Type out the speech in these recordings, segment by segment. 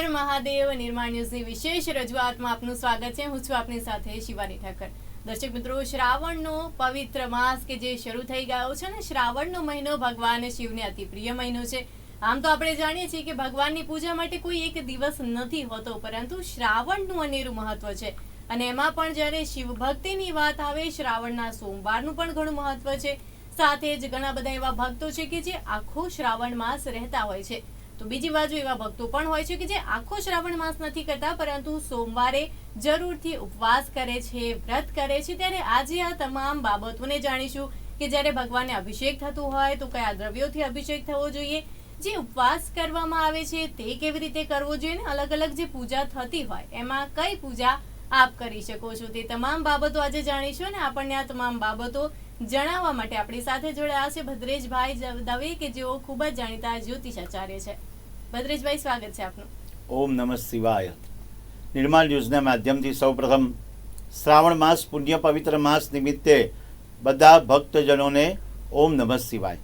હર મહાદેવ નિર્માણ ન્યૂઝની વિશેષ રજૂઆતમાં આપનું સ્વાગત છે. હું છું આપની સાથે શિવાની ઠાકર. દર્શક મિત્રો, શ્રાવણનો પવિત્ર માસ કે જે શરૂ થઈ ગયો છે ને, શ્રાવણનો મહિનો ભગવાન શિવને અતિ પ્રિય મહિનો છે. આમ તો આપણે જાણીએ છીએ કે ભગવાનની પૂજા માટે કોઈ એક દિવસ નથી હોતો, પરંતુ શ્રાવણનું અનેરું મહત્વ છે. અને એમાં પણ જ્યારે શિવ ભક્તિની વાત આવે, શ્રાવણના સોમવારનું પણ ઘણું મહત્વ છે. સાથે જ ઘણા બધા એવા ભક્તો છે કે જે આખો શ્રાવણ માસ રહેતા હોય છે. તો બીજી બાજુ એવા ભક્તો પણ હોય છે કે જે આખો શ્રાવણ માસ નથી કરતા, પરંતુ સોમવારે જરૂરથી ઉપવાસ કરે છે, વ્રત કરે છે. ત્યારે આજે આ તમામ બાબતોને જાણીશું કે જ્યારે ભગવાનને અભિષેક થતું હોય તો કયા દ્રવ્યોથી અભિષેક થવો જોઈએ, જે ઉપવાસ કરવામાં આવે છે તે કેવી રીતે કરવો જોઈએ ને અલગ અલગ જે પૂજા થતી હોય એમાં કઈ પૂજા આપ કરી શકો છો તે તમામ બાબતો આજે જાણીશું અને આપણને આ તમામ બાબતો જણાવવા માટે આપણી સાથે જોડાયા છે ભદ્રેશભાઈ દવે, કે જેઓ ખૂબ જ જાણીતા જ્યોતિષ આચાર્ય છે. ભદ્રેશભાઈ, સ્વાગત છે આપનું. ઓમ નમઃ શિવાય. નિર્માલ ન્યૂઝના માધ્યમથી સૌપ્રથમ શ્રાવણ માસ, પુણ્ય પવિત્ર માસ નિમિત્તે બધા ભક્તજનોને ઓમ નમઃ શિવાય.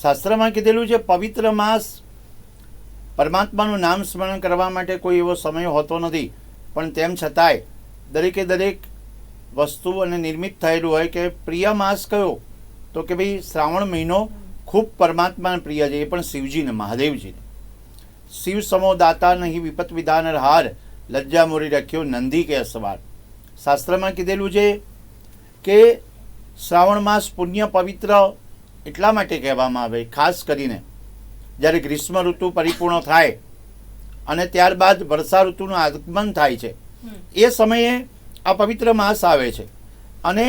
શાસ્ત્રમાં કીધેલું છે, પવિત્ર માસ પરમાત્માનું નામ સ્મરણ કરવા માટે કોઈ એવો સમય હોતો નથી. પણ તેમ છતાંય દરેકે દરેક વસ્તુ અને નિર્મિત થયેલું હોય કે પ્રિય માસ કયો, તો કે ભાઈ શ્રાવણ મહિનો ખૂબ પરમાત્માને પ્રિય છે. એ પણ શિવજીને મહાદેવજીને. શિવ સમો દાતા નહીં વિપત વિધાન હાર લજ્જા મોરી રખ્યો નંદી કે અસવાર. શાસ્ત્રમાં કીધેલું છે કે શ્રાવણ માસ પુણ્ય પવિત્ર એટલા માટે કહેવામાં આવે, ખાસ કરીને જ્યારે ગ્રીષ્મ ઋતુ પરિપૂર્ણ થાય અને ત્યારબાદ વર્ષા ઋતુનું આગમન થાય છે. એ સમયે આ પવિત્ર માસ આવે છે. અને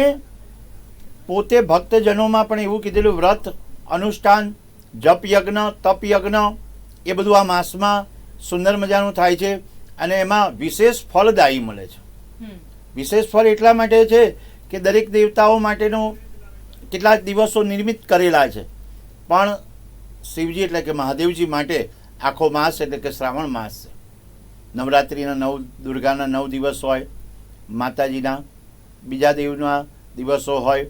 પોતે ભક્તજનોમાં પણ એવું કીધેલું વ્રત, અનુષ્ઠાન જપ યજ્ઞ તપ યજ્ઞ એ બધું આ માસમાં સુંદર મજાનું થાય છે અને એમાં વિશેષ ફળદાયી મળે છે. વિશેષ ફળ એટલા માટે છે કે દરેક દેવતાઓ માટેનો કેટલાક દિવસો નિર્મિત કરેલા છે. પણ શિવજી એટલે કે મહાદેવજી માટે આખો માસ એટલે કે શ્રાવણ માસ છે. નવરાત્રિના નવ દુર્ગાના નવ દિવસ હોય માતાજીના બીજા દેવના દિવસો હોય.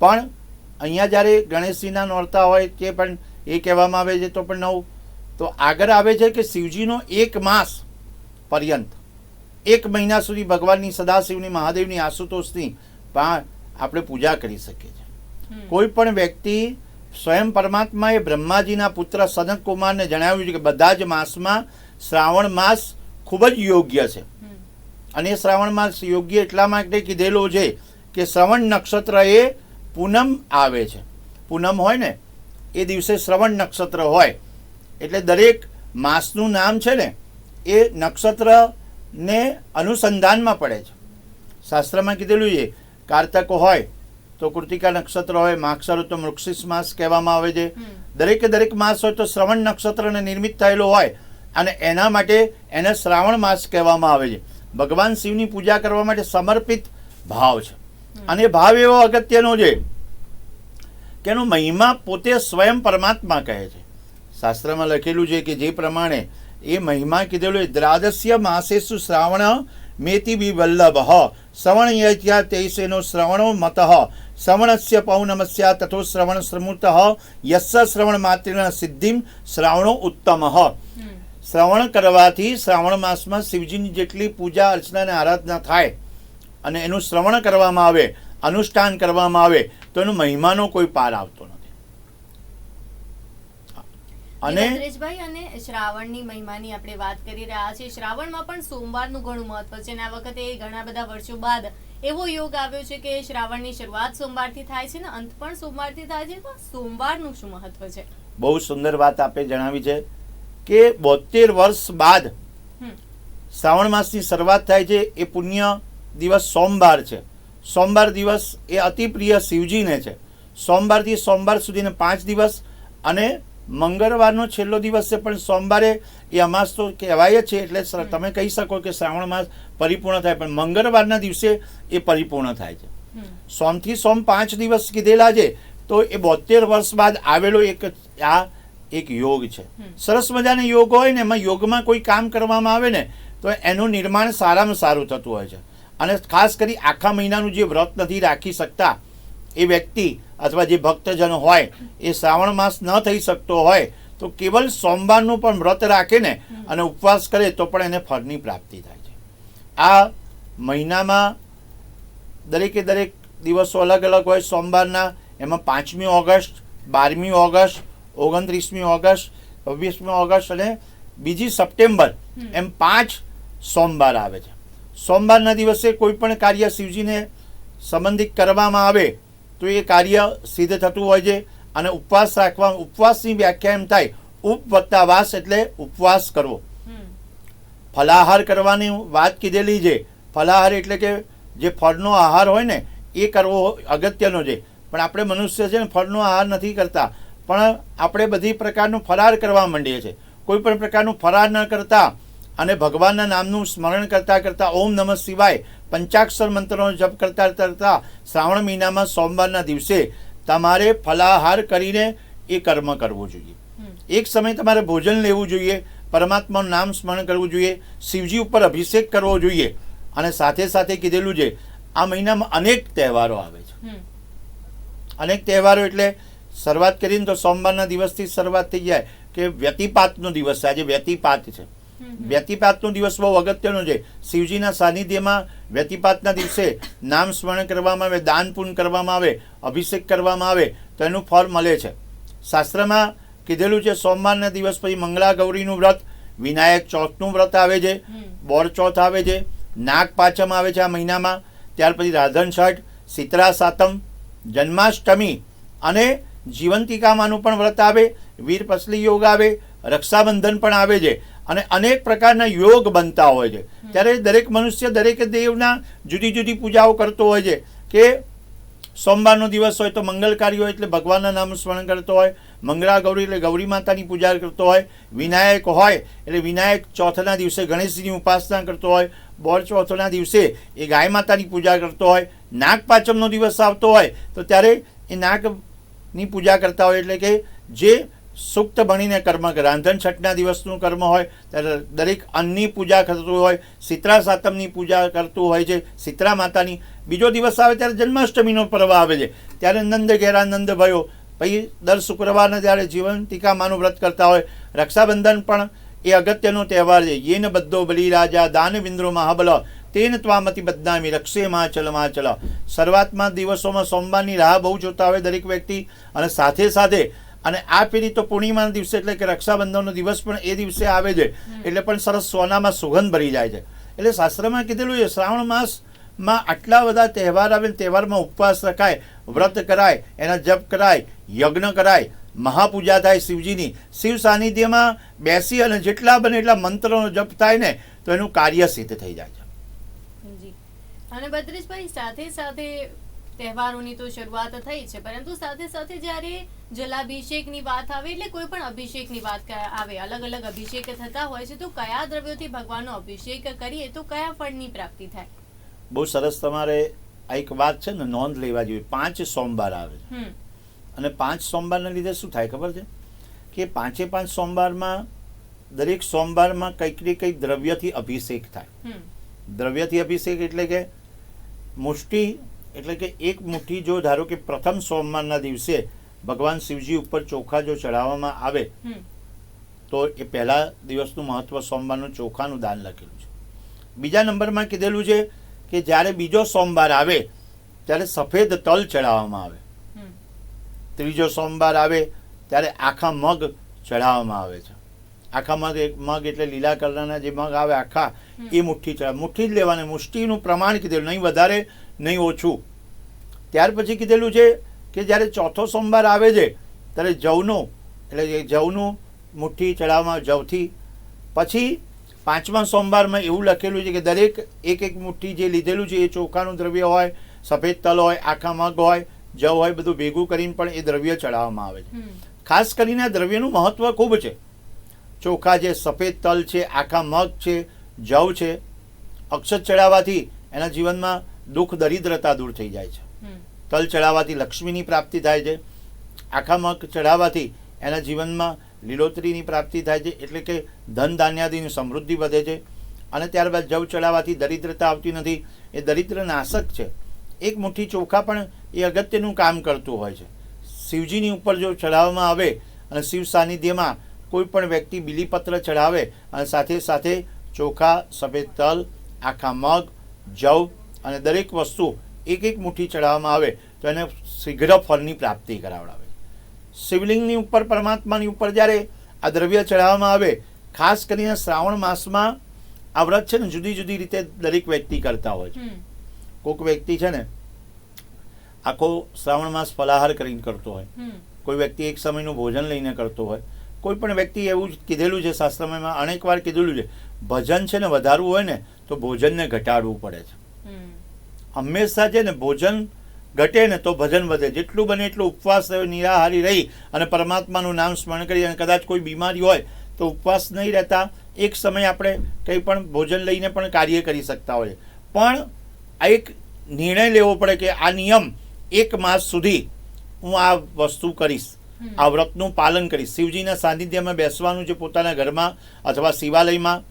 પણ અહીંયા જ્યારે ગણેશજીના નોરતા હોય તે પણ એ કહેવામાં આવે છે તો પણ નવ તો આગળ આવે છે કે શિવજીનો એક માસ પર્યંત એક મહિના સુધી ભગવાનની સદાશિવની મહાદેવની આશુતોષની પણ આપણે પૂજા કરી શકીએ છીએ. કોઈ પણ વ્યક્તિ સ્વયં પરમાત્માએ બ્રહ્માજીના પુત્ર સનક કુમારને જણાવ્યું છે કે બધા જ માસમાં શ્રાવણ માસ ખૂબ જ યોગ્ય છે. અને અને શ્રાવણ માસ યોગ્ય એટલા માટે કીધેલો છે કે શ્રવણ નક્ષત્ર એ પૂનમ આવે છે. પૂનમ હોય ને એ દિવસે શ્રવણ નક્ષત્ર હોય. એટલે દરેક માસનું નામ છે ને એ નક્ષત્રને અનુસંધાનમાં પડે છે. શાસ્ત્રમાં કીધેલું છે કારતક હોય તો કૃતિકા નક્ષત્ર હોય માક્ષર હોય તો મૃક્ષિસ માસ કહેવામાં આવે છે. દરેકે દરેક માસ હોય તો શ્રવણ નક્ષત્રને નિર્મિત થયેલો હોય અને એના માટે એને શ્રાવણ માસ કહેવામાં આવે છે. ભગવાન શિવની પૂજા કરવા માટે સમર્પિત ભાવ છે. અને ભાવ એવો અગત્યનો છે કે એનો મહિમા પોતે સ્વયં પરમાત્મા કહે છે. શાસ્ત્રમાં લખેલું છે કે જે પ્રમાણે એ મહિમા કીધેલું એ દ્રાદસ્ય માસેસુ શ્રાવણ મેતિ બી વલ્લભ શ્રવણ યત્યા તૈસેનો શ્રવણો મત શ્રવણસ્ય પૌનમસ્યા તથો શ્રવણ શ્રમુત યસ્ય શ્રવણ માત્રિના સિદ્ધિમ, શ્રાવણો ઉત્તમ શ્રવણ કરવાથી શ્રાવણ માસમાં શિવજીની જેટલી પૂજા, અર્ચના અને આરાધના થાય અને એનું શ્રવણ કરવામાં આવે, અનુષ્ઠાન કરવામાં આવે, તો એનો મહિમાનો કોઈ પાર આવતો નથી. અને ભદ્રેશભાઈ અને શ્રાવણની મહિમાની આપણે વાત કરી રહ્યા છીએ. શ્રાવણમાં પણ સોમવારનું ઘણું મહત્વ છે અને આ વખતે ઘણા બધા વર્ષો બાદ એવો યોગ આવ્યો છે કે શ્રાવણની શરૂઆત સોમવારથી થાય છે ને અંત પણ સોમવારથી થાય છે તો સોમવારનું શું મહત્વ છે? બહુ સુંદર વાત આપે જણાવી છે કે બોતેર વર્ષ બાદ. શ્રાવણ માસની શરૂઆત થાય છે એ પુણ્ય દિવસ સોમવાર છે. સોમવાર દિવસ એ અતિ પ્રિય શિવજીને છે. સોમવારથી સોમવાર સુધીને પાંચ દિવસ અને મંગળવારનો છેલ્લો દિવસ છે પણ સોમવારે એ અમાસ તો કહેવાય જ છે એટલે તમે કહી શકો કે શ્રાવણ માસ પરિપૂર્ણ થાય પણ મંગળવારના દિવસે એ પરિપૂર્ણ થાય છે. સોમથી સોમ પાંચ દિવસ કીધેલા છે તો એ બોતેર વર્ષ બાદ આવેલો એક આ એક યોગ છે. સરસ મજાનો યોગ હોય ને એમાં યોગમાં કોઈ કામ કરવામાં આવે ને તો એનું નિર્માણ સારામાં સારું થતું હોય છે. અને ખાસ કરી આખા મહિનાનું જે વ્રત નથી રાખી શકતા એ વ્યક્તિ અથવા જે ભક્તજન હોય એ શ્રાવણ માસ ન થઈ શકતો હોય તો કેવલ સોમવારનું પણ વ્રત રાખીને અને ઉપવાસ કરે તો પણ એને ફળની પ્રાપ્તિ થાય છે. આ મહિનામાં દરેકે દરેક દિવસો અલગ અલગ હોય. સોમવારના એમાં પાંચમી ઓગસ્ટ બારમી ઓગસ્ટ ઓગણત્રીસમી ઓગસ્ટ છવ્વીસમી ઓગસ્ટ અને બીજી સપ્ટેમ્બર એમ પાંચ સોમવાર આવે છે. સોમવારના દિવસે કોઈ પણ કાર્ય શિવજીને સંબંધિત કરવામાં આવે તો એ કાર્ય સિદ્ધ થતું હોય છે અને ઉપવાસ રાખવા ઉપવાસની વ્યાખ્યા એમ થાય ઉપ વત્તા વાસ એટલે ઉપવાસ કરવો. ફલાહાર કરવાની વાત કીધેલી છે. ફલાહાર એટલે કે જે ફળનો આહાર હોય ને એ કરવો અગત્યનો છે. પણ આપણે મનુષ્ય છે ને ફળનો આહાર નથી કરતા. પણ આપણે બધી પ્રકારનું ફરાર કરવા માંડીએ છીએ. કોઈ પણ પ્રકારનું ફરાર ન કરતા. અને ભગવાનના નામનું સ્મરણ કરતા કરતા ઓમ નમઃ શિવાય પંચાક્ષર મંત્રનો જપ કરતા કરતા શ્રાવણ મહિનામાં સોમવારના દિવસે તમારે ફલાહાર કરીને એ કર્મ કરવું જોઈએ. એક સમય તમારે ભોજન લેવું જોઈએ પરમાત્માનું નામ સ્મરણ કરવું જોઈએ શિવજી ઉપર અભિષેક કરવો જોઈએ અને સાથે સાથે કીધેલું છે આ મહિનામાં અનેક તહેવારો આવે છે. અનેક તહેવારો એટલે શરૂઆત કરીને તો સોમવારના દિવસથી શરૂઆત થઈ જાય કે વ્યતિપાતનો દિવસ છે. આજે વ્યતિપાત છે. વ્યતિપાતનો દિવસ બહુ અગત્યનો છે. શિવજીના સાનિધ્યમાં વ્યતિપાતના દિવસે નામ સ્મરણ કરવામાં આવે દાન પૂર્ણ કરવામાં આવે અભિષેક કરવામાં આવે તો એનું ફળ મળે છે. શાસ્ત્રમાં કીધેલું છે સોમવારના દિવસ પછી મંગળા ગૌરીનું વ્રત વિનાયક ચોથનું વ્રત આવે છે બોરચોથ બોર ચોથ આવે છે નાગ પાંચમ આવે છે આ મહિનામાં ત્યાર પછી રાધન છઠ શીતળા સાતમ જન્માષ્ટમી અને જીવંતિકામાનું પણ વ્રત આવે વીર પસલી યોગ આવે રક્ષાબંધન પણ આવે છે. અને અનેક પ્રકારના યોગ બનતા હોય છે. ત્યારે દરેક મનુષ્ય દરેક દેવના જુદી જુદી પૂજાઓ કરતો હોય છે કે સોમવારનો દિવસ હોય તો મંગલકારી હોય એટલે ભગવાનના નામ સ્મરણ કરતો હોય મંગળા ગૌરી એટલે ગૌરી માતાની પૂજા કરતો હોય, વિનાયક હોય એટલે વિનાયક ચોથના દિવસે ગણેશજીની ઉપાસના કરતો હોય, બોર ચોથના દિવસે એ ગાય માતાની પૂજા કરતો હોય, નાગ પાંચમનો દિવસ આવતો હોય તો ત્યારે એ નાગની પૂજા કરતા હોય એટલે કે જે સુક્ત ભણીને કર્મ કરે. રાંધણ છઠના દિવસનું કર્મ હોય, ત્યારે દરેક અન્નની પૂજા કરતું હોય શીતળા સાતમની પૂજા કરતું હોય છે શીતળા માતાની. બીજો દિવસ આવે ત્યારે જન્માષ્ટમીનો પર્વ આવે છે. ત્યારે નંદ ઘેરા નંદ ભયો. પછી દર શુક્રવારને જ્યારે જીવન ટીકામાનું વ્રત કરતા હોય, રક્ષાબંધન પણ એ અગત્યનો તહેવાર છે. યેન બધો બલિ રાજા દાનવિંદ્રો મહાબલ. તેન ત્વામતી બદનામી રક્ષે માચલ માચલ શરૂઆતમાં દિવસોમાં સોમવારની રાહ બહુ જોતા હોય દરેક વ્યક્તિ. અને સાથે સાથે અને આ પેઢી તો પૂર્ણિમાના દિવસે એટલે કે રક્ષાબંધનનો દિવસ પણ એ દિવસે આવે છે. એટલે પણ સરસ સોનામાં સુગંધ ભરી જાય છે. એટલે શાસ્ત્રમાં કીધેલું છે શ્રાવણ માસમાં આટલા બધા તહેવાર આવે તહેવારમાં ઉપવાસ રખાય વ્રત કરાય એના જપ કરાય યજ્ઞ કરાય મહાપૂજા થાય શિવજીની. શિવ સાનિધ્યમાં બેસી અને જેટલા બને એટલા મંત્રોનો જપ થાય ને તો એનું કાર્ય સિદ્ધ થઈ જાય છે. અને બદ્રેશભાઈ સાથે સાથે તહેવારોની તો શરૂઆત થઈ છે. પરંતુ સાથે સાથે જ્યારે જલાભિષેકની વાત આવે એટલે કોઈ પણ અભિષેકની વાત આવે અલગ અલગ અભિષેક થતા હોય છે તો કયા દ્રવ્યોથી ભગવાનનો અભિષેક કરીએ તો કયા ફળની પ્રાપ્તિ થાય? બહુ સરસ તમારે આ એક વાત છે ને નોંધ લેવા જોઈએ પાંચ સોમવાર આવે છે. હમ. અને પાંચ સોમવારના લીધે શું થાય ખબર છે? કે પાંચે પાંચ સોમવારમાં દરેક સોમવારમાં કંઈક ને કંઈક દ્રવ્યથી અભિષેક થાય. દ્રવ્યથી અભિષેક એટલે કે મુઠ્ઠી એટલે કે એક મુઠ્ઠી જો ધારો કે પ્રથમ સોમવારના દિવસે ભગવાન શિવજી ઉપર ચોખા જો ચડાવવામાં આવે તો એ પહેલા દિવસનું મહત્વ સોમવારનું ચોખાનું દાન લખેલું છે. બીજા નંબરમાં કીધેલું છે કે જ્યારે બીજો સોમવાર આવે ત્યારે સફેદ તલ ચડાવવામાં આવે. ત્રીજો સોમવાર આવે ત્યારે આખા મગ ચડાવવામાં આવે છે. આખા મગ એક મગ એટલે લીલા કલરના જે મગ આવે આખા એ મુઠ્ઠી ચડાવે મુઠ્ઠી જ લેવાની મુષ્ટિનું પ્રમાણ કીધેલું નહીં વધારે નહીં ઓછું. ત્યાર પછી કીધેલું છે કે જ્યારે ચોથો સોમવાર આવે છે ત્યારે જવનું એટલે એ જવનું મુઠ્ઠી ચડાવવામાં જવથી. પછી પાંચમા સોમવારમાં એવું લખેલું છે કે દરેક એક એક મુઠ્ઠી જે લીધેલું છે એ ચોખાનું દ્રવ્ય હોય સફેદ તલ હોય આખા મગ હોય જવ હોય બધું ભેગું કરીને પણ એ દ્રવ્ય ચડાવવામાં આવે છે. ખાસ કરીને આ દ્રવ્યનું મહત્વ ખૂબ છે. ચોખા જે સફેદ તલ છે આખા મગ છે જવ છે અક્ષત ચડાવવાથી એના જીવનમાં દુઃખ દરિદ્રતા દૂર થઈ જાય છે. તલ ચડાવવાથી લક્ષ્મીની પ્રાપ્તિ થાય છે. આખા મગ ચડાવવાથી એના જીવનમાં લીલોતરીની પ્રાપ્તિ થાય છે. એટલે કે ધન ધાન્યાદીની સમૃદ્ધિ વધે છે. અને ત્યારબાદ જવ ચડાવવાથી દરિદ્રતા આવતી નથી. એ દરિદ્ર નાશક છે. એક મુઠ્ઠી ચોખા પણ એ અગત્યનું કામ કરતું હોય છે. શિવજીની ઉપર જો ચડાવવામાં આવે અને શિવ સાનિધ્યમાં કોઈ પણ વ્યક્તિ બિલીપત્ર ચડાવે અને સાથે સાથે ચોખા સફેદ તલ આખા મગ જવ અને દરેક વસ્તુ એક એક મુઠ્ઠી ચડાવવામાં આવે તો એને શીઘ્ર ફળની પ્રાપ્તિ કરાવડાવે. શિવલિંગની ઉપર પરમાત્માની ઉપર જ્યારે આ દ્રવ્ય ચડાવવામાં આવે ખાસ કરીને શ્રાવણ માસમાં આ વ્રત છે ને જુદી જુદી રીતે દરેક વ્યક્તિ કરતા હોય છે. કોઈક વ્યક્તિ છે ને આખો શ્રાવણ માસ ફલાહાર કરીને કરતો હોય. કોઈ વ્યક્તિ એક સમયનું ભોજન લઈને કરતો હોય. કોઈ પણ વ્યક્તિ એવું જ કીધેલું છે શાસ્ત્રમાં અનેક વાર કીધેલું છે ભજન છે ને વધારવું હોય ને તો ભોજનને ઘટાડવું પડે છે. હંમેશા છે ને ભોજન ઘટે ને તો ભજન વધે. જેટલું બને એટલું ઉપવાસ નિરાહારી રહી અને પરમાત્માનું નામ સ્મરણ કરી અને કદાચ કોઈ બીમારી હોય તો ઉપવાસ નહીં રહેતા. એક સમય આપણે કંઈ પણ ભોજન લઈને પણ કાર્ય કરી શકતા હોઈએ. પણ આ એક નિર્ણય લેવો પડે કે આ નિયમ એક માસ સુધી હું આ વસ્તુ કરીશ આ વ્રતનું પાલન કરીશ. શિવજીના સાનિધ્યમાં બેસવાનું છે પોતાના ઘરમાં અથવા શિવાલયમાં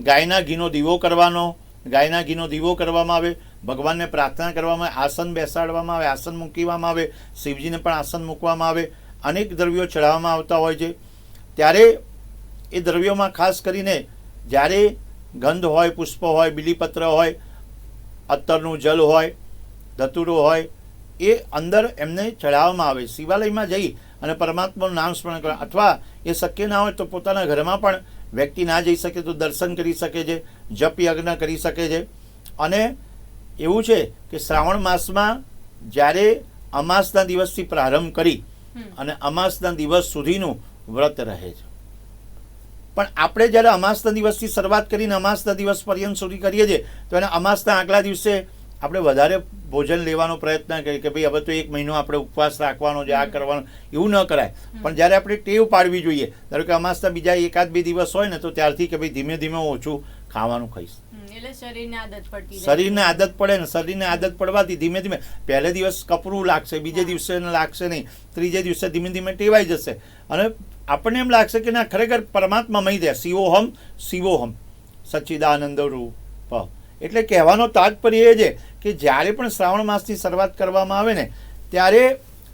ગાયના ઘીનો દીવો કરવાનો ગાયના ઘીનો દીવો કરવામાં આવે ભગવાનને પ્રાર્થના કરવામાં આવે, આસન બેસાડવામાં આવે, આસન મૂકવામાં આવે, શિવજીને પણ આસન મૂકવામાં આવે, અનેક દ્રવ્યો ચડાવવામાં આવતા હોય છે. ત્યારે એ દ્રવ્યોમાં ખાસ કરીને જ્યારે ગંધ હોય, પુષ્પ હોય, બીલીપત્ર હોય, અત્તરનું જલ હોય ધતુરો હોય, એ અંદર એમને ચડાવવામાં આવે. શિવાલયમાં જઈ અને પરમાત્માનું નામ સ્મરણ કરવા અથવા એ શક્ય ના હોય તો પોતાના ઘરમાં પણ વ્યક્તિ ના જઈ શકે તો દર્શન કરી શકે છે, જપ યજ્ઞ કરી શકે છે અને એવું છે કે શ્રાવણ માસમાં જ્યારે અમાસના દિવસથી પ્રારંભ કરી અને અમાસના દિવસ સુધીનું વ્રત રહે છે. પણ આપણે જ્યારે અમાસના દિવસથી શરૂઆત કરીને અમાસના દિવસ પર્યંત સુધી કરીએ છીએ તો એને અમાસના આગલા દિવસે આપણે વધારે ભોજન લેવાનો પ્રયત્ન કરીએ કે ભાઈ હવે તો એક મહિનો આપણે ઉપવાસ રાખવાનો છે આ કરવાનો એવું ન કરાય. પણ જ્યારે આપણે ટેવ પાડવી જોઈએ ધારો કે અમાસના બીજા એકાદ બે દિવસ હોય ને તો ત્યારથી કે ભાઈ ધીમે ધીમે ઓછું ખાવાનું ખાઈશ. શરીરને આદત પડતી શરીરને આદત પડે ને શરીરને આદત પડવાથી ધીમે ધીમે પહેલે દિવસ કપરું લાગશે બીજે દિવસે લાગશે નહીં ત્રીજે દિવસે ધીમે ધીમે ટેવાઈ જશે. અને આપણને એમ લાગશે કે ના ખરેખર પરમાત્મામય છે શિવોહમ શિવોહમ સચ્ચિદાનંદ રૂપ. એટલે કહેવાનો તાત્પર્ય એ છે કે જ્યારે પણ શ્રાવણ માસની શરૂઆત કરવામાં આવે ને ત્યારે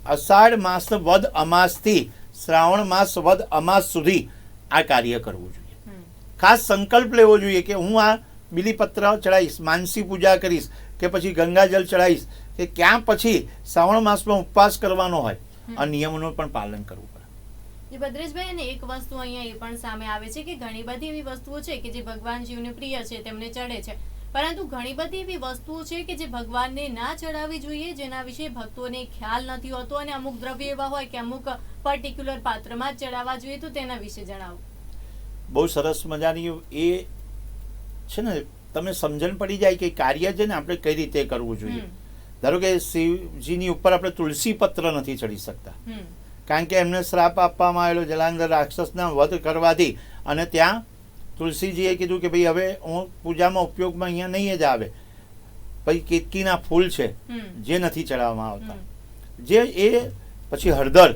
અષાઢ માસ વદ અમાસથી શ્રાવણ માસ વદ અમાસ સુધી આ કાર્ય કરવું જોઈએ. ખાસ સંકલ્પ લેવો જોઈએ કે હું આ બિલીપત્ર ચડાવીશ માનસી પૂજા કરીશ કે પછી ગંગાજળ ચડાવીશ કે ક્યાં પછી શ્રાવણ માસમાં ઉપવાસ કરવાનો હોય આ નિયમોનું પણ પાલન કરવું જે ભદ્રેશભાઈ અને એક વસ્તુ અહીંયા એ પણ સામે આવે છે કે ઘણી બધી એવી વસ્તુઓ છે કે જે ભગવાન શિવને પ્રિય છે તેમને ચડે છે. પરંતુ ઘણી બધી એવી વસ્તુઓ છે કે જે ભગવાનને ના ચડાવવી જોઈએ જેના વિશે ભક્તોને ખ્યાલ નથી હોતો અને અમુક દ્રવ્ય એવા હોય કે અમુક પર્ટિક્યુલર પાત્રમાં જ ચડાવવા જોઈએ તો તેના વિશે જણાવો. બહુ સરસ મજાની એ છે ને તમે સમજણ પડી જાય કે કાર્ય છે ને આપણે કઈ રીતે કરવું જોઈએ. ધારો કે શિવજીની ઉપર આપણે તુલસી પત્ર નથી ચડી શકતા. કારણ કે એમને શ્રાપ આપવામાં આવેલો જલાંધર રાક્ષસના વધ કરવાથી. અને ત્યાં તુલસીજીએ કીધું કે ભાઈ હવે હું પૂજામાં ઉપયોગમાં અહીંયા નહીં જ આવે. પછી કેતકીના ફૂલ છે જે નથી ચડાવવામાં આવતા. જે એ પછી હળદર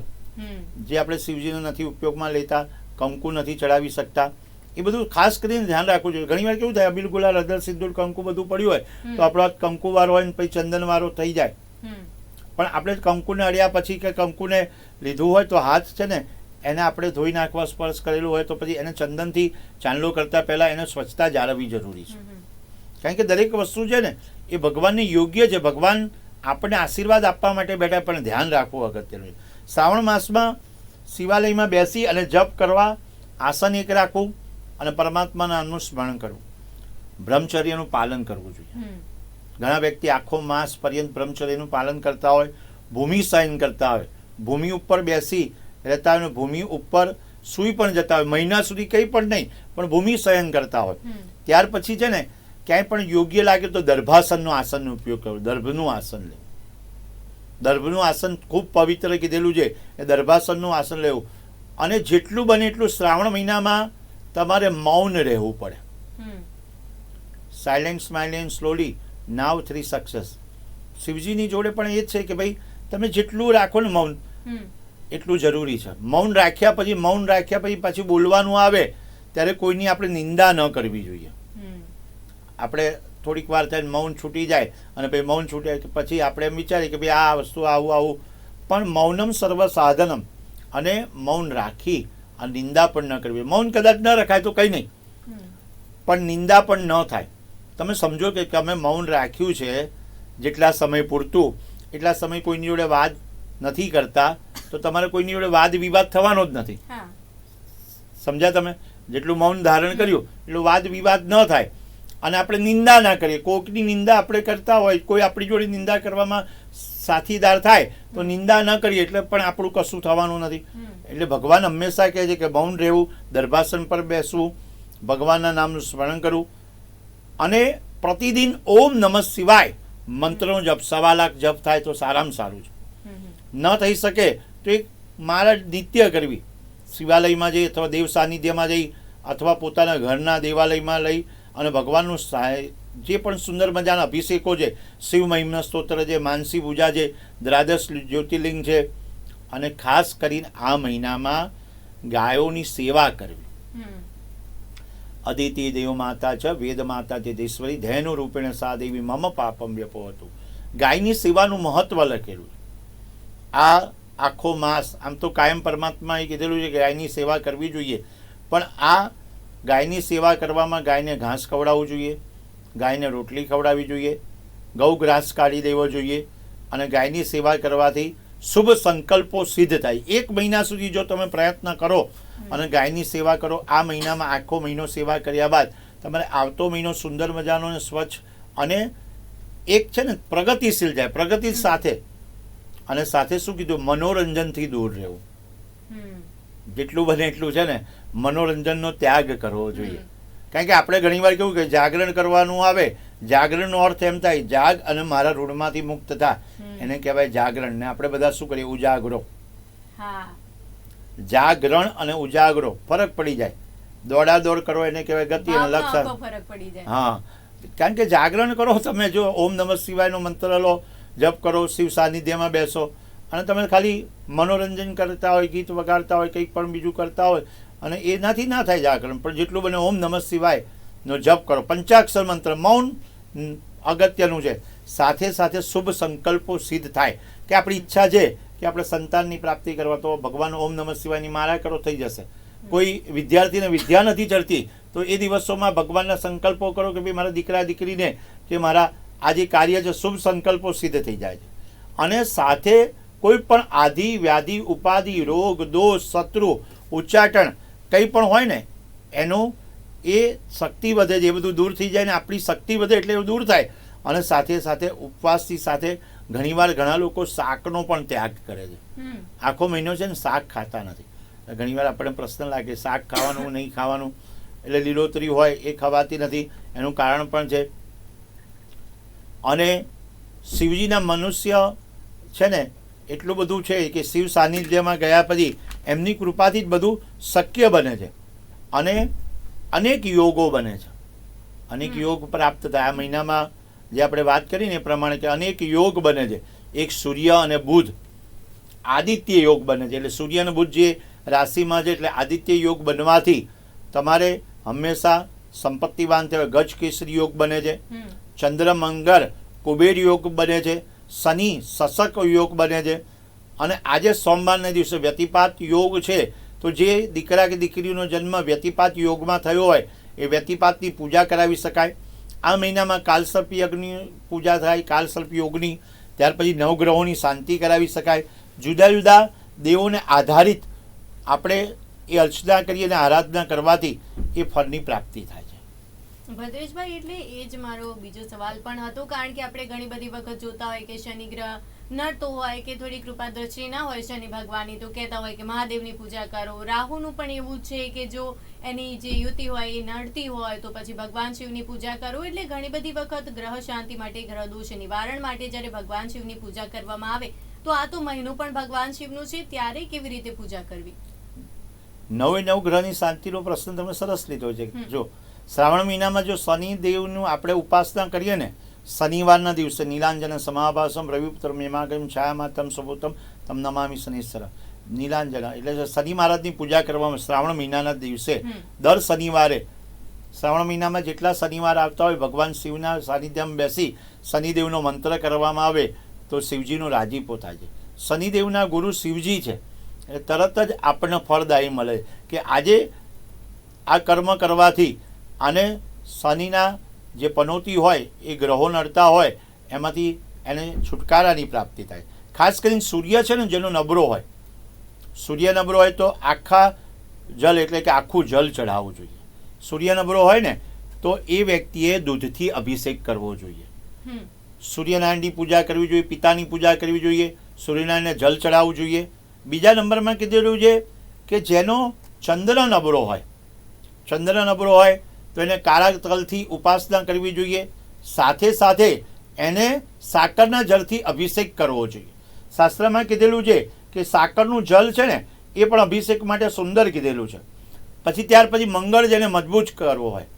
જે આપણે શિવજીનો નથી ઉપયોગમાં લેતા કંકુ નથી ચડાવી શકતા. એ બધું ખાસ કરીને ધ્યાન રાખવું જોઈએ. ઘણી વાર કેવું થાય અબીલ ગુલાલ હળદર સિંદૂર કંકુ બધું પડ્યું હોય તો આપણો હાથ કંકુ વાળો હોય ને પછી ચંદન વાળો થઈ જાય. પણ આપણે કંકુને અડ્યા પછી કે કંકુને લીધું હોય તો હાથ છે ને એને આપણે ધોઈ નાખવા સ્પર્શ કરેલું હોય તો પછી એને ચંદનથી ચાંદલો કરતા પહેલા એને સ્વચ્છતા જાળવવી જરૂરી છે. કારણ કે દરેક વસ્તુ છે ને એ ભગવાનને યોગ્ય છે. ભગવાન આપણને આશીર્વાદ આપવા માટે બેઠા પણ ધ્યાન રાખવું અગત્યનું શ્રાવણ માસમાં શિવાલયમાં બેસી અને જપ કરવા આસન એક રાખવું અને પરમાત્માના નામનું સ્મરણ કરવું. બ્રહ્મચર્યનું પાલન કરવું જોઈએ. ઘણા વ્યક્તિ આખો માસ પર્યંત બ્રહ્મચર્યનું પાલન કરતા હોય ભૂમિ શયન કરતા હોય. ભૂમિ ઉપર બેસી રહેતા હોય ભૂમિ ઉપર સૂઈ પણ જતા હોય. મહિના સુધી કંઈ પણ નહીં પણ ભૂમિ શયન કરતા હોય. ત્યાર પછી છે ને ક્યાંય પણ યોગ્ય લાગે તો દર્ભાસનનો આસનનો ઉપયોગ કરવો. દર્ભનું આસન લેવું. દર્ભનું આસન ખૂબ પવિત્ર કીધેલું છે. એ દર્ભાસનનું આસન લેવું. અને જેટલું બને એટલું શ્રાવણ મહિનામાં તમારે મૌન રહેવું પડે. હમ, silent smiling slowly now three success શિવજીની જોડે પણ એ જ છે કે ભાઈ તમે જેટલું રાખો ને મૌન એટલું જરૂરી છે. મૌન રાખ્યા પછી મૌન રાખ્યા પછી પાછું બોલવાનું આવે ત્યારે કોઈની આપણે નિંદા ન કરવી જોઈએ. આપણે થોડીક વાર થાય મૌન છૂટી જાય અને પછી મૌન છૂટે કે પછી આપણે એમ વિચારીએ કે ભાઈ આ વસ્તુ આવું આવું. પણ મૌનમ સર્વ સાધનમ અને મૌન રાખી અને નિંદા પણ ન કરવી. મૌન કદાચ ન રખાય તો કંઈ નહીં. પણ નિંદા પણ ન થાય. તમે સમજો કે તમે મૌન રાખ્યું છે જેટલા સમય પૂરતું એટલા સમય કોઈની જોડે વાત નથી કરતા તો તમારે કોઈની જોડે વાદ વિવાદ થવાનો જ નથી. સમજ્યા તમે? જેટલું મૌન ધારણ કર્યું એટલું વાદ વિવાદ ન થાય. અને આપણે નિંદા ના કરીએ. કોઈકની નિંદા આપણે કરતા હોય કોઈ આપણી જોડે નિંદા કરવામાં સાથીદાર થાય તો નિંદા ન કરીએ એટલે પણ આપણું કશું થવાનું નથી. એટલે ભગવાન હંમેશા કહે છે કે મૌન રહેવું દરભાસન પર બેસવું ભગવાનના નામનું સ્મરણ કરવું. અને પ્રતિદિન ઓમ નમઃ શિવાય મંત્રનો જપ સવા લાખ જપ થાય તો સારામાં સારું છે. ન થઈ શકે તો એક મારા નિત્ય કરવી. શિવાલયમાં જઈ અથવા દેવ સાનિધ્યમાં જઈ અથવા પોતાના ઘરના દેવાલયમાં લઈ અને ભગવાનનું જે પણ સુંદર મજાના અભિષેકો છે શિવ મહિમ્ન સ્તોત્ર છે માનસી પૂજા છે દ્રાદશ જ્યોતિર્લિંગ છે અને ખાસ કરીને આ મહિનામાં ગાયોની સેવા કરવી. અદિતિ દેવ માતા છે વેદ માતા તે દેશ્વરી ધૈનો રૂપેણ સા દેવી મમ પાપમ વ્યપો હતું. ગાયની સેવાનું મહત્વ લખેલું આ આખો માસ આમ તો કાયમ પરમાત્માએ કીધેલું છે કે ગાયની સેવા કરવી જોઈએ પણ આ ગાયની સેવા કરવામાં ગાયને ઘાસ ખવડાવવું જોઈએ. ગાયને રોટલી ખવડાવવી જોઈએ ગૌગ્રાસ કાઢી દેવો જોઈએ અને ગાયની સેવા કરવાથી શુભ સંકલ્પો સિદ્ધ થાય. એક મહિના સુધી જો તમે પ્રયત્ન કરો અને ગાયની સેવા કરો આ મહિનામાં આખો મહિનો સેવા કર્યા બાદ તમારે આવતો મહિનો સુંદર મજાનો અને સ્વચ્છ અને એક છે ને પ્રગતિશીલ જાય પ્રગતિ સાથે. અને સાથે શું કીધું? મનોરંજનથી દૂર રહેવું. જેટલું બને એટલું છે ને મનોરંજનનો ત્યાગ કરવો જોઈએ. કારણ કે આપણે ઘણીવાર કેવું કે જાગરણ કરવાનું આવે જાગરણનો અર્થ એમ થાય જાગ અને મારા ઋણમાંથી મુક્ત થા. એને કહેવાય જાગરણ. ને આપણે બધા શું કરીએ? ઉજાગરો. જાગરણ અને ઉજાગરો. ફરક પડી જાય. દોડા દોડ કરો એને કહેવાય ગતિ અને લક્ષણ. હા. કારણ કે જાગરણ કરો તમે જો ઓમ નમઃ શિવાયનો મંત્ર લો જપ કરો શિવ સાનિધ્યમાં બેસો. અને તમે ખાલી મનોરંજન કરતા હોય ગીત વગાડતા હોય કંઈક પણ બીજું કરતા હોય અને એનાથી ના થાય જાગરણ. પણ જેટલું બને ઓમ નમઃ શિવાયનો જપ કરો. પંચાક્ષર મંત્ર, મૌન અગત્યનું છે. સાથે સાથે શુભ સંકલ્પો સિદ્ધ થાય. કે આપણી ઈચ્છા છે કે આપણે સંતાનની પ્રાપ્તિ કરવા તો ભગવાન ઓમ નમઃ શિવાયની મારા કરો થઈ જશે. કોઈ વિદ્યાર્થીને વિદ્યા નથી ચડતી, તો એ દિવસોમાં ભગવાનના સંકલ્પો કરો કે ભાઈ મારા દીકરા, દીકરીને કે મારા આ જે કાર્ય છે, શુભ સંકલ્પો સિદ્ધ થઈ જાય છે. અને સાથે કોઈ પણ આધિ, વ્યાધિ, ઉપાધિ, રોગ, દોષ, શત્રુ, ઉચ્ચાટન કંઈ પણ હોય ને એનું એ શક્તિ વધે છે. એ બધું દૂર થઈ જાય ને આપણી શક્તિ વધે એટલે એવું દૂર થાય. અને સાથે સાથે ઉપવાસથી સાથે ઘણીવાર ઘણા લોકો શાકનો પણ ત્યાગ કરે છે. આખો મહિનો છે ને શાક ખાતા નથી. ઘણીવાર આપણને પ્રશ્ન લાગે શાક ખાવાનું નહીં ખાવાનું? એટલે લીલોતરી હોય એ ખવાતી નથી. એનું કારણ પણ છે. અને શિવજીના મનુષ્ય છે ને એટલું બધું છે કે શિવ સાનિધ્યમાં ગયા પછી એમની કૃપાથી જ બધું શક્ય બને છે. અને અનેક યોગો બને છે. અનેક યોગ પ્રાપ્ત થાય. આ મહિનામાં જે આપણે વાત કરીને એ પ્રમાણે કે અનેક યોગ બને છે. એક સૂર્ય અને બુધ આદિત્ય યોગ બને છે. એટલે સૂર્ય અને બુધ જે રાશિમાં છે એટલે આદિત્ય યોગ બનવાથી તમારે હંમેશા સંપત્તિવાન થવાય ગજ કેસરી યોગ બને છે. હમ. ચંદ્ર મંગળ કુબેર યોગ બને છે. શનિ શશક યોગ બને છે. અને આજે સોમવારના દિવસે વ્યતિપાત યોગ છે. તો જે દીકરા કે દીકરીનો જન્મ વ્યતિપાત યોગમાં થયો હોય, એ વ્યતિપાતની પૂજા કરાવી શકાય. આ મહિનામાં કાલસર્પ યજ્ઞની પૂજા થાય, કાલસર્પ યોગની. ત્યાર પછી નવગ્રહોની શાંતિ કરાવી શકાય. જુદા જુદા દેવોને આધારિત આપણે એ અર્ચના કરીએ અને આરાધના કરવાથી એ ફળની પ્રાપ્તિ થાય છે. ભદ્રેશભાઈ, એટલે એ જ મારો બીજો સવાલ પણ હતો. કારણ કે આપણે ઘણી બધી વખત જોતા હોય કે શનિ ગ્રહ નડતો હોય કે થોડી કૃપા દ્રષ્ટિ ના હોય શનિ ભગવાનની તો કહેતા હોય કે મહાદેવની પૂજા કરો. રાહુનું પણ એવું છે કે જો એની જે યુતિ હોય એ નડતી હોય તો પછી ભગવાન શિવની પૂજા કરો. એટલે ઘણી બધી વખત ગ્રહ શાંતિ માટે ગ્રહ દોષ નિવારણ માટે જ્યારે ભગવાન શિવની પૂજા કરવામાં આવે તો આ તો મહિનો પણ ભગવાન શિવનું છે ત્યારે કેવી રીતે પૂજા કરવી? નવે નવ ગ્રહની શાંતિનો પ્રશ્ન તમે સરસ લીધો છે. જો શ્રાવણ મહિનામાં જો શનિ દેવનું આપણે ઉપાસના કરીએ ને શનિવારના દિવસે નીલાંજન સમાભાસમ રવિપુત્ર મેમાગમ છાયામાતમ સપોતમ તમ નમામી શનિશ્વર નીલાંજન એટલે શનિ મહારાજની પૂજા કરવામાં શ્રાવણ મહિનાના દિવસે દર શનિવારે શ્રાવણ મહિનામાં જેટલા શનિવાર આવતા હોય ભગવાન શિવના સાનિધ્યમાં બેસી શનિદેવનો મંત્ર કરવામાં આવે તો શિવજીનો રાજીપો થાય છે. શનિદેવના ગુરુ શિવજી છે. એટલે તરત જ આપણને ફળદાયી મળે કે આજે આ કર્મ કરવાથી આને શનિના જે પનોતી હોય એ ગ્રહો નડતા હોય એમાંથી એને છુટકારાની પ્રાપ્તિ થાય. ખાસ કરીને સૂર્ય છે ને જેનો નબળો હોય. સૂર્ય નબળો હોય તો આખા જલ એટલે કે આખું જલ ચઢાવવું જોઈએ. સૂર્ય નબળો હોય ને તો એ વ્યક્તિએ દૂધથી અભિષેક કરવો જોઈએ. સૂર્યનારાયણની પૂજા કરવી જોઈએ પિતાની પૂજા કરવી જોઈએ સૂર્યનારાયણને જલ ચઢાવવું જોઈએ. બીજા નંબરમાં કીધેલું છે કે જેનો ચંદ્ર નબળો હોય ચંદ્ર નબળો હોય તો એને કાળા તલથી ઉપાસના કરવી જોઈએ. સાથે સાથે એને સાકરના જળથી અભિષેક કરવો જોઈએ. શાસ્ત્રમાં કીધેલું છે કે સાકરનું જલ છે ને એ પણ અભિષેક માટે સુંદર કીધેલું છે. પછી ત્યાર પછી મંગળ જેને મજબૂત કરવો હોય.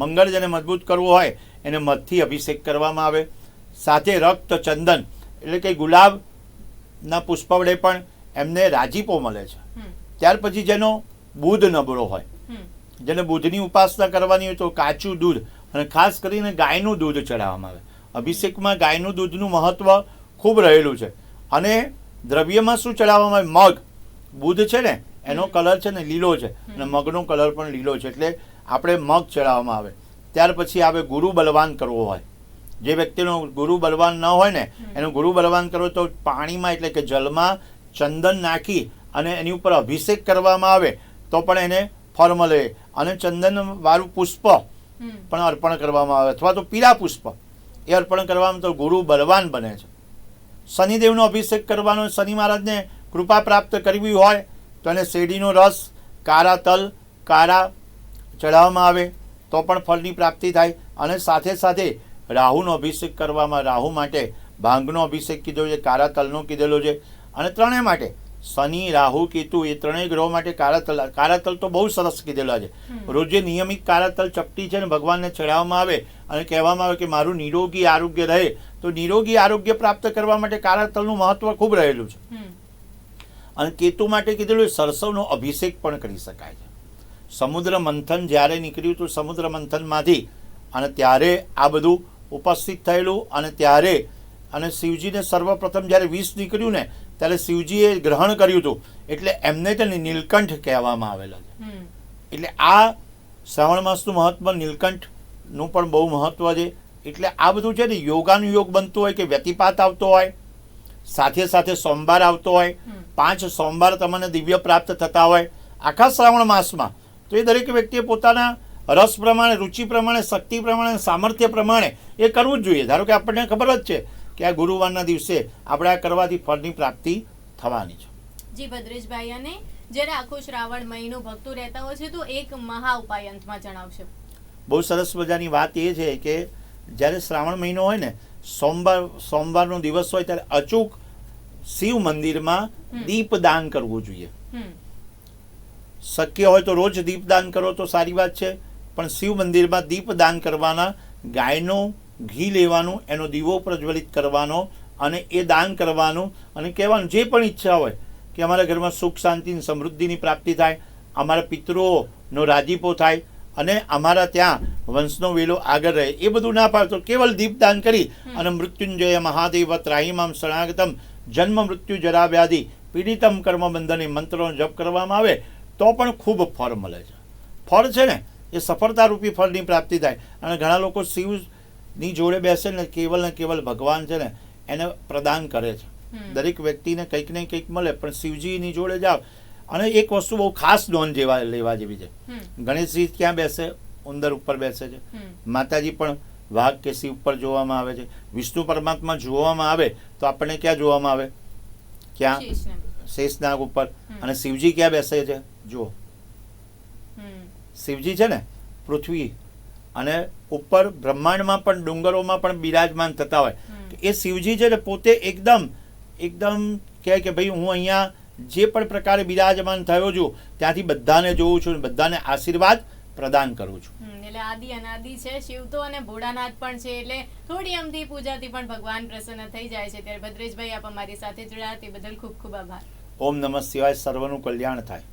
મંગળ જેને મજબૂત કરવો હોય એને મધથી અભિષેક કરવામાં આવે. સાથે રક્ત ચંદન એટલે કે ગુલાબના પુષ્પ વડે પણ એમને રાજીપો મળે છે. ત્યાર પછી જેનો બુધ નબળો હોય. જેને બુધની ઉપાસના કરવાની હોય તો કાચું દૂધ અને ખાસ કરીને ગાયનું દૂધ ચડાવવામાં આવે. અભિષેકમાં ગાયનું દૂધનું મહત્ત્વ ખૂબ રહેલું છે. અને દ્રવ્યમાં શું ચડાવવામાં આવે? મગ. બુધ છે ને એનો કલર છે ને લીલો છે. અને મગનો કલર પણ લીલો છે. એટલે આપણે મગ ચડાવવામાં આવે. ત્યાર પછી આવે ગુરુ બલવાન કરવો હોય. જે વ્યક્તિનો ગુરુ બલવાન ન હોય ને એનો ગુરુ બલવાન કરવો તો પાણીમાં એટલે કે જલમાં ચંદન નાખી અને એની ઉપર અભિષેક કરવામાં આવે તો પણ એને ફળ મળે અને ચંદન વાળું પુષ્પ પણ અર્પણ કરવામાં આવે અથવા તો પીળા પુષ્પ. એ અર્પણ કરવામાં તો ગુરુ બલવાન બને છે. શનિદેવનો અભિષેક કરવાનો શનિ મહારાજને કૃપા પ્રાપ્ત કરવી હોય તો એને શેરડીનો રસ કારા તલ કારા ચઢાવવામાં આવે તો પણ ફળની પ્રાપ્તિ થાય. અને સાથે સાથે રાહુનો અભિષેક કરવામાં રાહુ માટે ભાંગનો અભિષેક કીધો છે કારા તલનો કીધેલો છે. અને ત્રણેય માટે શનિ રાહુ કેતુ એ ત્રણેય ગ્રહો માટે કારાતલ કારાતલ તો બહુ સરસ કીધેલા છે. રોજે નિયમિત કારાતલ ચપટી છે ને ભગવાનને ચડાવવામાં આવે અને કહેવામાં આવે કે મારું નિરોગી આરોગ્ય રહે તો નિરોગી આરોગ્ય પ્રાપ્ત કરવા માટે કારાતલનું મહત્વ ખૂબ રહેલું છે. અને કેતુ માટે કીધેલું સરસવનો અભિષેક પણ કરી શકાય છે. સમુદ્ર મંથન જ્યારે નીકળ્યું હતું સમુદ્ર મંથનમાંથી અને ત્યારે આ બધું ઉપસ્થિત થયેલું અને ત્યારે અને શિવજીને સર્વપ્રથમ જ્યારે વિષ નીકળ્યું ને ત્યારે શિવજીએ ગ્રહણ કર્યું હતું. એટલે એમને તેને નીલકંઠ કહેવામાં આવેલા છે. એટલે આ શ્રાવણ માસનું મહત્વ નીલકંઠનું પણ બહુ મહત્વ છે. એટલે આ બધું છે ને યોગાનુયોગ બનતું હોય કે વ્યતિપાત આવતો હોય સાથે સાથે સોમવાર આવતો હોય પાંચ સોમવાર તમને દિવ્ય પ્રાપ્ત થતા હોય આખા શ્રાવણ માસમાં. તો એ દરેક વ્યક્તિએ પોતાના રસ પ્રમાણે રુચિ પ્રમાણે શક્તિ પ્રમાણે સામર્થ્ય પ્રમાણે એ કરવું જ જોઈએ. ધારો કે આપણને ખબર જ છે કે આ ગુરુવારના દિવસે આપણે આ કરવાથી ફળની પ્રાપ્તિ થવાની છે. જી ભદ્રેશભાઈ અને જ્યારે આખો શ્રાવણ મહિનો ભક્તો રહેતા હોય છે તો એક મહા ઉપાય અંતમાં જણાવશો. બહુ સરસ મજાની વાત એ છે કે જ્યારે શ્રાવણ મહિનો હોય ને સોમવાર સોમવારનો દિવસ હોય ત્યારે અચૂક શિવ મંદિરમાં. દીપદાન કરવું જોઈએ. શક્ય હોય તો રોજ દીપદાન કરો તો સારી વાત છે પણ શિવ મંદિરમાં દીપદાન કરવાના ગાયનું ઘી લેવાનું એનો દીવો પ્રજ્વલિત કરવાનો અને એ દાન કરવાનું અને કહેવાનું જે પણ ઈચ્છા હોય કે અમારા ઘરમાં સુખ શાંતિ સમૃદ્ધિની પ્રાપ્તિ થાય અમારા પિતૃઓનો રાજીપો થાય અને અમારા ત્યાં વંશનો વેલો આગળ રહે એ બધું ના પાડતો કેવલ દીપદાન કરી અને મૃત્યુંજય મહાદેવ ત્રાહીમામ શરણાગતમ જન્મ મૃત્યુ જરા વ્યાધિ પીડિતમ કર્મ બંધને મંત્રનો જપ કરવામાં આવે તો પણ ખૂબ ફળ મળે છે. ફળ છે ને એ સફળતારૂપી ફળની પ્રાપ્તિ થાય. અને ઘણા લોકો શિવની જોડે બેસે ને કેવલ ને કેવલ ભગવાન છે ને એને પ્રદાન કરે છે. દરેક વ્યક્તિને કંઈક ને કંઈક મળે પણ શિવજીની જોડે જાઓ. અને એક વસ્તુ બહુ ખાસ નોંધ જેવા લેવા જેવી છે. ગણેશજી ક્યાં બેસે? ઉંદર ઉપર બેસે છે. માતાજી પણ વાઘ કે શિવ પર જોવામાં આવે છે. વિષ્ણુ પરમાત્મા જોવામાં આવે તો આપણને ક્યાં જોવામાં આવે? ક્યાં. શેષનાગ. ઉપર. અને શિવજી ક્યાં બેસે છે? જુઓ. શિવજી છે ને પૃથ્વી અને ઉપર બ્રહ્માંડમાં પણ ડુંગરોમાં પણ બિરાજમાન થતા હોય. એ શિવજી છે ને પોતે એકદમ એકદમ કહે કે ભાઈ હું અહીંયા જે પણ પ્રકારે બિરાજમાન થયો છું ત્યાંથી બધાને જોઉં છું બધાને આશીર્વાદ પ્રદાન કરું છું. એટલે આદિ અનાદિ છે શિવ તો અને ભોળાનાથ પણ છે એટલે થોડી અમથી પૂજાથી પણ ભગવાન પ્રસન્ન થઈ જાય છે. ત્યારે ભદ્રેશભાઈ આપ અમારી સાથે જોડાયા તે બદલ ખૂબ ખૂબ આભાર. ઓમ નમઃ શિવાય સર્વનું કલ્યાણ થાય.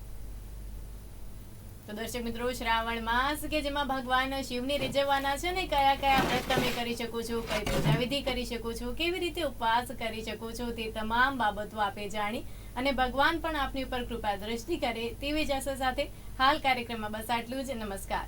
તો દર્શક મિત્રો, શ્રાવણ માસ કે જેમાં ભગવાન શિવને રીઝવવાના છે ને કયા કયા વ્રત તમે કરી શકો છો, કઈ પૂજા વિધિ કરી શકો છો, કેવી રીતે ઉપવાસ કરી શકો છો તે તમામ બાબતો આપે જાણી અને ભગવાન પણ આપની ઉપર કૃપા દ્રષ્ટિ કરે તેવી જ આશા સાથે હાલ કાર્યક્રમમાં બસ આટલું જ. નમસ્કાર.